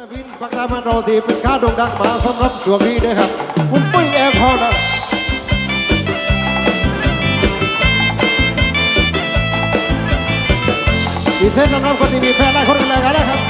นวินพักตามาโนทีเป็นข้าดงดังมาสำหรับช่วงนี้นะครับผมปุ้ยแอร์พอร์ตนะอีเซนสำหรับคนที่มีแฟนหลายคนรักกันนะครับ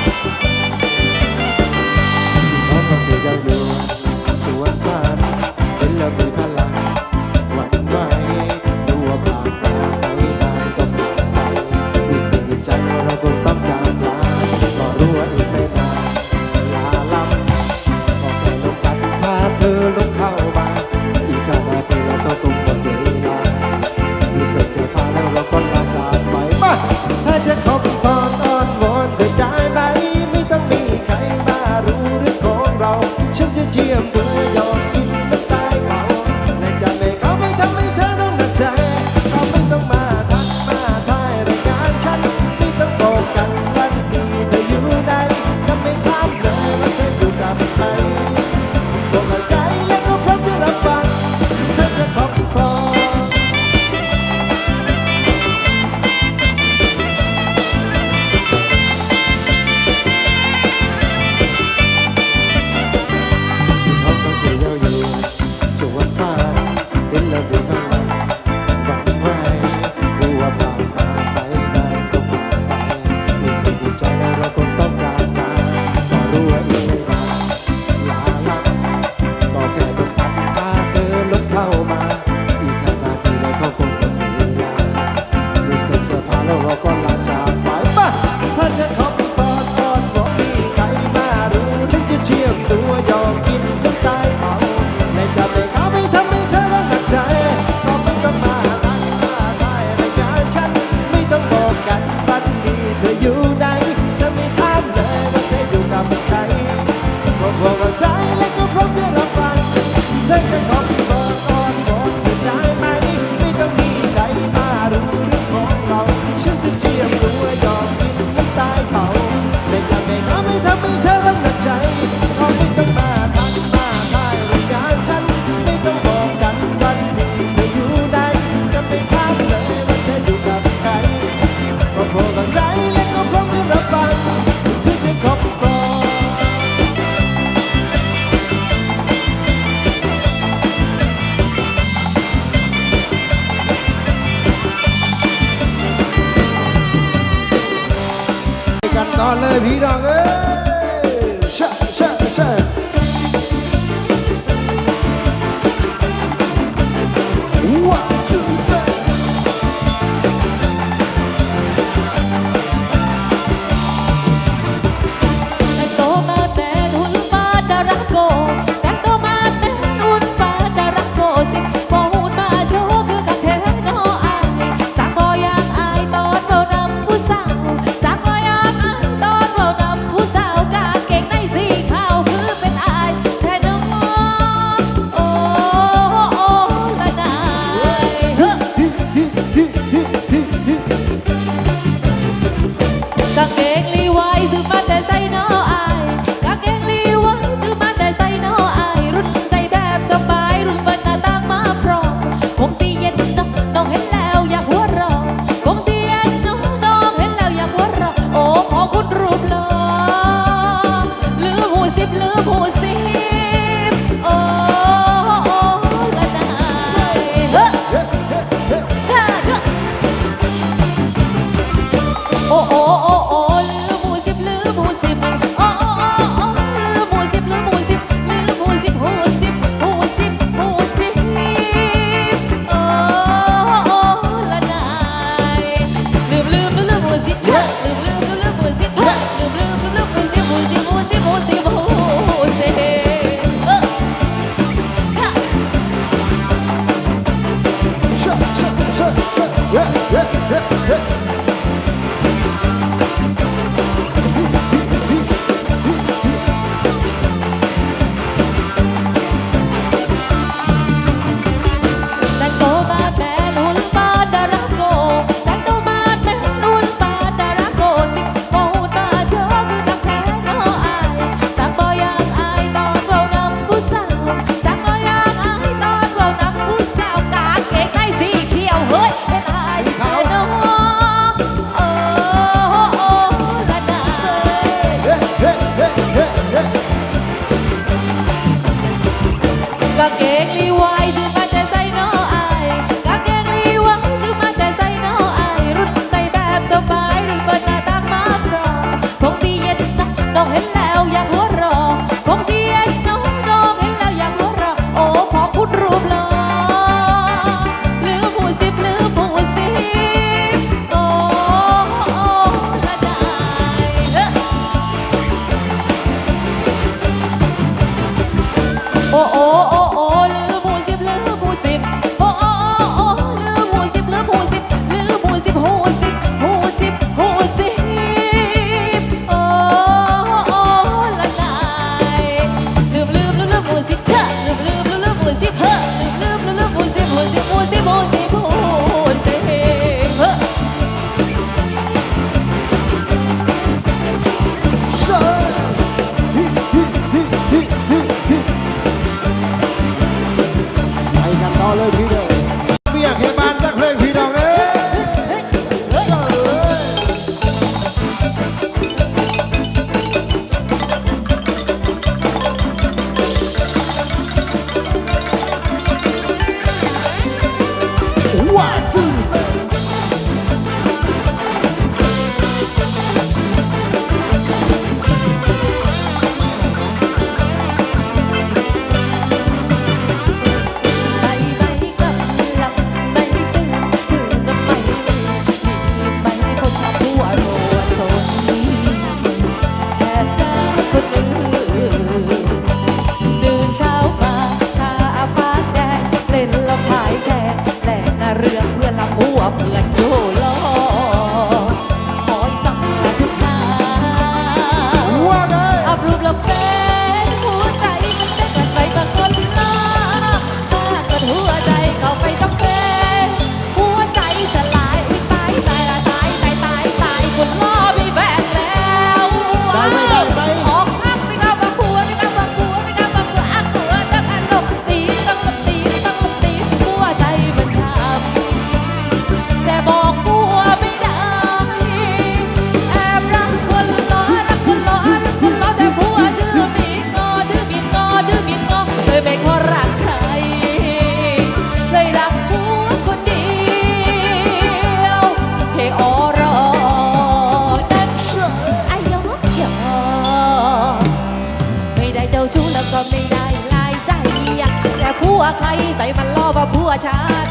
ใครใส่มันล่อว่าผัวชาติ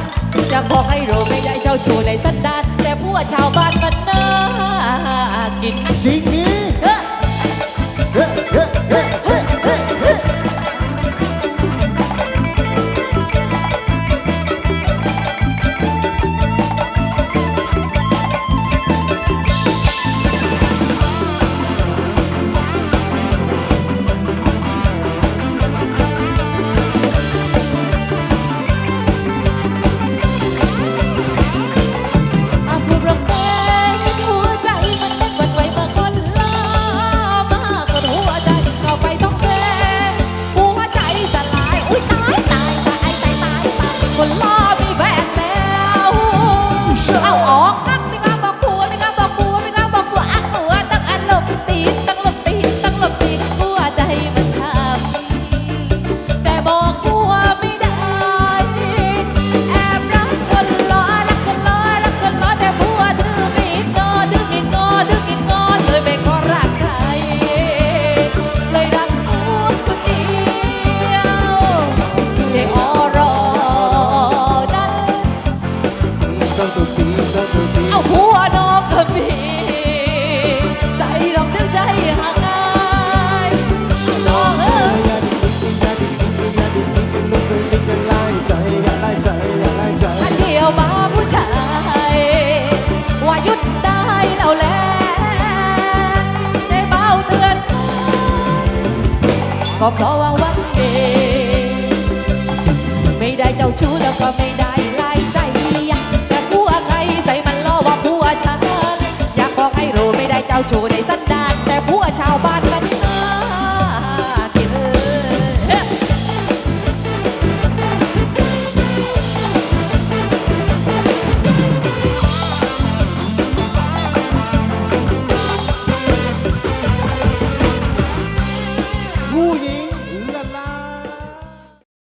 จะบอกให้รู้ไม่ได้เจ้าชู้ในสันดานแต่ผัวชาวบ้านมันน่ากินจริงนี้ักตัวปีสักตัวปีเอาหัวนอกก็มีใจดอกถึงใจห่างไกลน้อเอ้อกได้จอด้จริอกไจริเลิอกใจอยากล่อกใจอันเดีบ้าผู้ชายว่ายุดได้แล้วแหละได้าเตือนก็เพราะว่า 좋은 회사